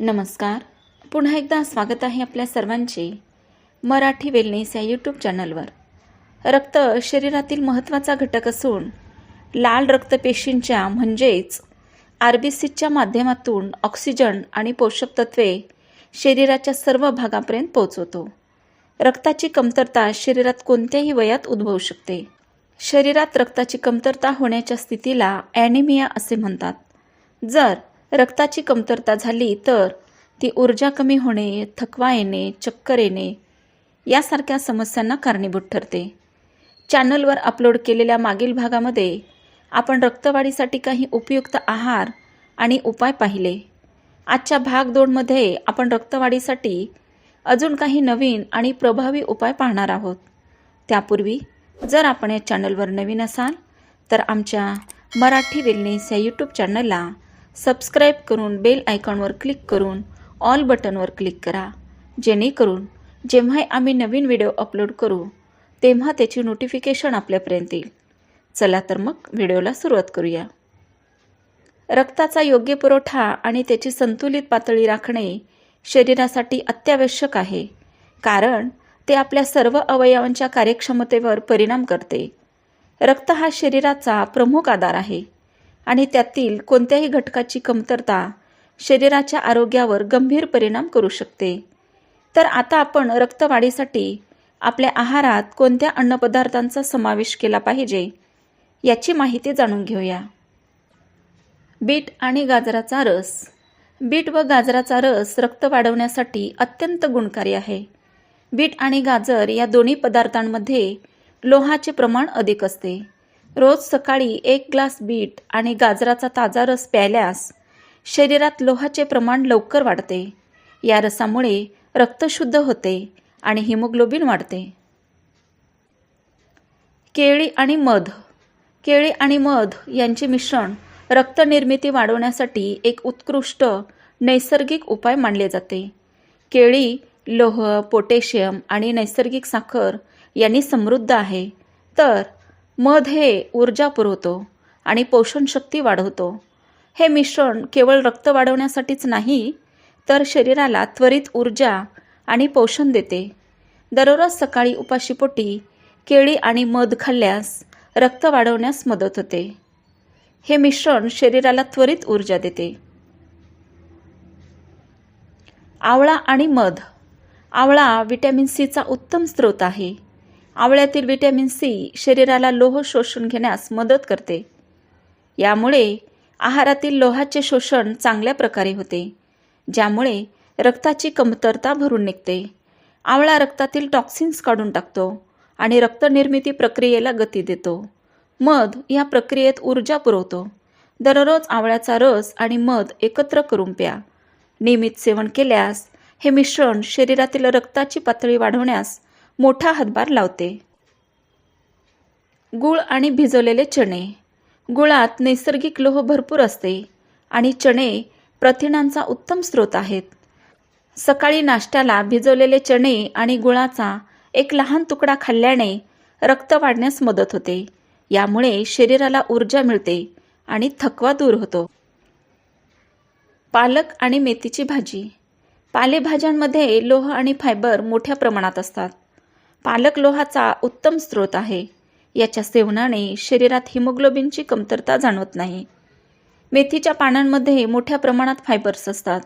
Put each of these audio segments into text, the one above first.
नमस्कार. पुन्हा एकदा स्वागत आहे आपल्या सर्वांचे मराठी वेलनेस या यूट्यूब चॅनलवर रक्त शरीरातील महत्त्वाचा घटक असून लाल रक्तपेशींच्या म्हणजेच आर बी सीच्या माध्यमातून ऑक्सिजन आणि पोषक तत्वे शरीराच्या सर्व भागापर्यंत पोहोचवतो. रक्ताची कमतरता शरीरात कोणत्याही वयात उद्भवू शकते. शरीरात रक्ताची कमतरता होण्याच्या स्थितीला ॲनिमिया असे म्हणतात. जर रक्ताची कमतरता झाली तर ती ऊर्जा कमी होणे थकवा येणे चक्कर येणे यासारख्या समस्यांना कारणीभूत ठरते. चॅनलवर अपलोड केलेल्या मागील भागामध्ये आपण रक्तवाढीसाठी काही उपयुक्त आहार आणि उपाय पाहिले. आजच्या भाग दोनमध्ये आपण रक्तवाढीसाठी अजून काही नवीन आणि प्रभावी उपाय पाहणार आहोत. त्यापूर्वी जर आपण या चॅनलवर नवीन असाल तर आमच्या मराठी वेलनेस या यूट्यूब चॅनलला सबस्क्राईब करून बेल आयकॉनवर क्लिक करून ऑल बटनवर क्लिक करा. जेणेकरून जेव्हाही आम्ही नवीन व्हिडिओ अपलोड करू तेव्हा त्याची नोटिफिकेशन आपल्यापर्यंत येईल. चला तर मग व्हिडिओला सुरुवात करूया. रक्ताचा योग्य पुरवठा आणि त्याची संतुलित पातळी राखणे शरीरासाठी अत्यावश्यक आहे कारण ते आपल्या सर्व अवयवांच्या कार्यक्षमतेवर परिणाम करते. रक्त हा शरीराचा प्रमुख आधार आहे. आणि त्यातील कोणत्याही घटकाची कमतरता शरीराच्या आरोग्यावर गंभीर परिणाम करू शकते. तर आता आपण रक्तवाढीसाठी आपल्या आहारात कोणत्या अन्नपदार्थांचा समावेश केला पाहिजे याची माहिती जाणून घेऊया. बीट आणि गाजराचा रस. बीट व गाजराचा रस रक्त वाढवण्यासाठी अत्यंत गुणकारी आहे. बीट आणि गाजर या दोन्ही पदार्थांमध्ये लोहाचे प्रमाण अधिक असते. रोज सकाळी एक ग्लास बीट आणि गाजराचा ताजा रस प्यायल्यास शरीरात लोहाचे प्रमाण लवकर वाढते. या रसामुळे रक्त शुद्ध होते आणि हिमोग्लोबिन वाढते. केळी आणि मध. केळी आणि मध यांचे मिश्रण रक्तनिर्मिती वाढवण्यासाठी एक उत्कृष्ट नैसर्गिक उपाय मानले जाते. केळी लोह पोटॅशियम आणि नैसर्गिक साखर यांनी समृद्ध आहे. तर मध हे ऊर्जा पुरवतो आणि पोषणशक्ती वाढवतो. हे मिश्रण केवळ रक्त वाढवण्यासाठीच नाही तर शरीराला त्वरित ऊर्जा आणि पोषण देते. दररोज सकाळी उपाशीपोटी केळी आणि मध खाल्ल्यास रक्त वाढवण्यास मदत होते. हे मिश्रण शरीराला त्वरित ऊर्जा देते. आवळा आणि मध. आवळा व्हिटॅमिन सीचा उत्तम स्रोत आहे. आवळ्यातील व्हिटॅमिन सी शरीराला लोह शोषून घेण्यास मदत करते. यामुळे आहारातील लोहाचे शोषण चांगल्या प्रकारे होते ज्यामुळे रक्ताची कमतरता भरून निघते. आवळा रक्तातील टॉक्सिन्स काढून टाकतो आणि रक्तनिर्मिती प्रक्रियेला गती देतो. मध या प्रक्रियेत ऊर्जा पुरवतो. दररोज आवळ्याचा रस आणि मध एकत्र करून प्या. नियमित सेवन केल्यास हे मिश्रण शरीरातील रक्ताची पातळी वाढवण्यास मोठा हातभार लावते. गुळ आणि भिजवलेले चणे. गुळात नैसर्गिक लोह भरपूर असते आणि चणे प्रथिनांचा उत्तम स्रोत आहेत. सकाळी नाश्त्याला भिजवलेले चणे आणि गुळाचा एक लहान तुकडा खाल्ल्याने रक्त वाढण्यास मदत होते. यामुळे शरीराला ऊर्जा मिळते आणि थकवा दूर होतो. पालक आणि मेथीची भाजी. पालेभाज्यांमध्ये लोह आणि फायबर मोठ्या प्रमाणात असतात. पालक लोहाचा उत्तम स्रोत आहे. याच्या सेवनाने शरीरात हिमोग्लोबिनची कमतरता जाणवत नाही. मेथीच्या पानांमध्ये मोठ्या प्रमाणात फायबर्स असतात.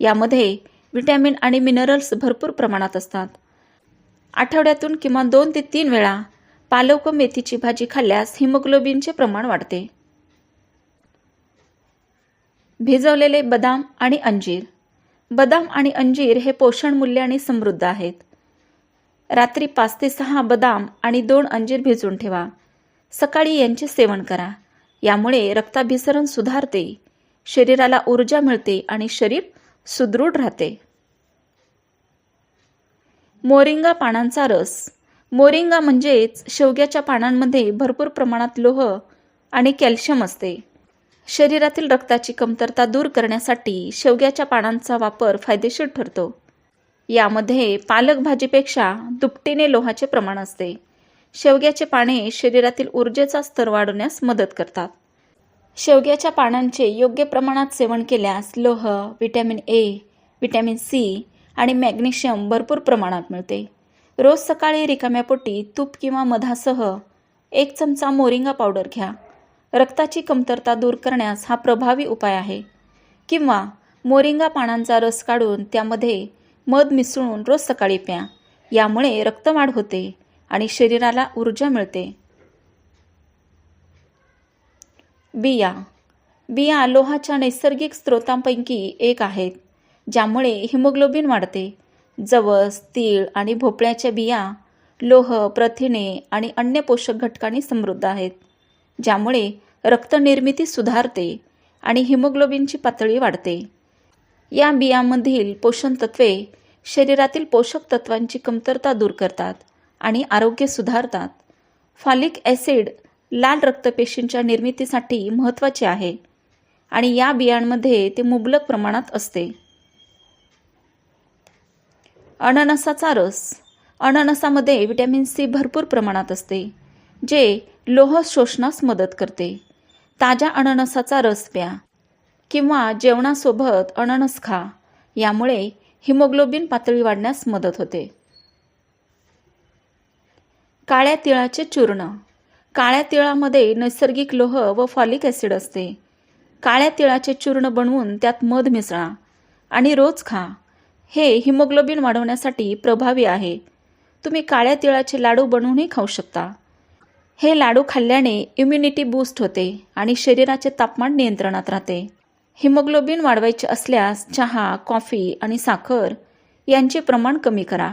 यामध्ये विटॅमिन आणि मिनरल्स भरपूर प्रमाणात असतात. आठवड्यातून किमान दोन ते तीन वेळा पालक व मेथीची भाजी खाल्ल्यास हिमोग्लोबिनचे प्रमाण वाढते. भिजवलेले बदाम आणि अंजीर. बदाम आणि अंजीर हे पोषण मूल्याने समृद्ध आहेत. रात्री पाच ते सहा बदाम आणि दोन अंजीर भिजवून ठेवा. सकाळी यांचे सेवन करा. यामुळे रक्ताभिसरण सुधारते. शरीराला ऊर्जा मिळते आणि शरीर सुदृढ राहते. मोरिंगा पानांचा रस. मोरिंगा म्हणजेच शेवग्याच्या पानांमध्ये भरपूर प्रमाणात लोह आणि कॅल्शियम असते. शरीरातील रक्ताची कमतरता दूर करण्यासाठी शेवग्याच्या पानांचा वापर फायदेशीर ठरतो. यामध्ये पालक भाजीपेक्षा दुपटीने लोहाचे प्रमाण असते. शेवग्याचे पाने शरीरातील ऊर्जेचा स्तर वाढवण्यास मदत करतात. शेवग्याच्या पानांचे योग्य प्रमाणात सेवन केल्यास लोह विटॅमिन ए विटॅमिन सी आणि मॅग्नेशियम भरपूर प्रमाणात मिळते. रोज सकाळी रिकाम्या पोटी तूप किंवा मधासह एक चमचा मोरिंगा पावडर घ्या. रक्ताची कमतरता दूर करण्यास हा प्रभावी उपाय आहे. किंवा मोरिंगा पानांचा रस काढून त्यामध्ये मध मिसळून रोज सकाळी प्या. यामुळे रक्तवाढ होते आणि शरीराला ऊर्जा मिळते. बिया. बिया लोहाच्या नैसर्गिक स्रोतांपैकी एक आहेत ज्यामुळे हिमोग्लोबिन वाढते. जवस तीळ आणि भोपळ्याच्या बिया लोह प्रथिने आणि अन्य पोषक घटकांनी समृद्ध आहेत ज्यामुळे रक्तनिर्मिती सुधारते आणि हिमोग्लोबिनची पातळी वाढते. या बियांमधील पोषण तत्वे शरीरातील पोषक तत्वांची कमतरता दूर करतात आणि आरोग्य सुधारतात. फॉलिक ॲसिड लाल रक्तपेशींच्या निर्मितीसाठी महत्त्वाचे आहे आणि या बियांमध्ये ते मुबलक प्रमाणात असते. अननसाचा रस. अननसामध्ये विटॅमिन सी भरपूर प्रमाणात असते जे लोह शोषणास मदत करते. ताज्या अननसाचा रस प्या. किंवा जेवणासोबत अननस खा. यामुळे हिमोग्लोबिन पातळी वाढण्यास मदत होते. काळ्या तिळाचे चूर्ण. काळ्या तिळामध्ये नैसर्गिक लोह व फॉलिक ॲसिड असते. काळ्या तिळाचे चूर्ण बनवून त्यात मध मिसळा आणि रोज खा. हे हिमोग्लोबिन वाढवण्यासाठी प्रभावी आहे. तुम्ही काळ्या तिळाचे लाडू बनवूनही खाऊ शकता. हे लाडू खाल्ल्याने इम्युनिटी बूस्ट होते आणि शरीराचे तापमान नियंत्रणात राहते. हिमोग्लोबिन वाढवायचे असल्यास चहा कॉफी आणि साखर यांचे प्रमाण कमी करा.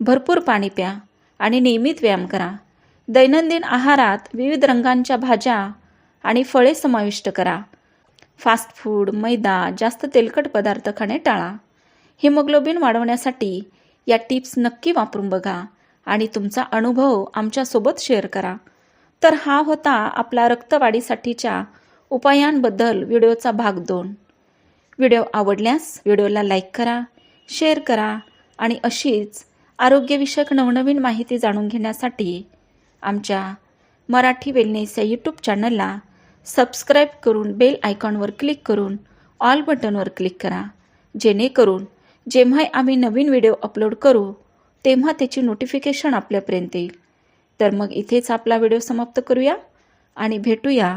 भरपूर पाणी प्या आणि नियमित व्यायाम करा. दैनंदिन आहारात विविध रंगांच्या भाज्या आणि फळे समाविष्ट करा. फास्ट फूड मैदा जास्त तेलकट पदार्थ खाणे टाळा. हिमोग्लोबिन वाढवण्यासाठी या टिप्स नक्की वापरून बघा आणि तुमचा अनुभव आमच्यासोबत शेअर करा. तर हा होता आपला रक्तवाढीसाठीच्या उपायांबद्दल व्हिडिओचा भाग दोन. व्हिडिओ आवडल्यास व्हिडिओला लाईक करा शेअर करा आणि अशीच आरोग्यविषयक नवनवीन माहिती जाणून घेण्यासाठी आमच्या मराठी वेलनेस या यूट्यूब चॅनलला सबस्क्राईब करून बेल आयकॉनवर क्लिक करून ऑल बटनवर क्लिक करा. जेणेकरून जेव्हा आम्ही नवीन व्हिडिओ अपलोड करू तेव्हा त्याची नोटिफिकेशन आपल्यापर्यंत येईल. तर मग इथेच आपला व्हिडिओ समाप्त करूया आणि भेटूया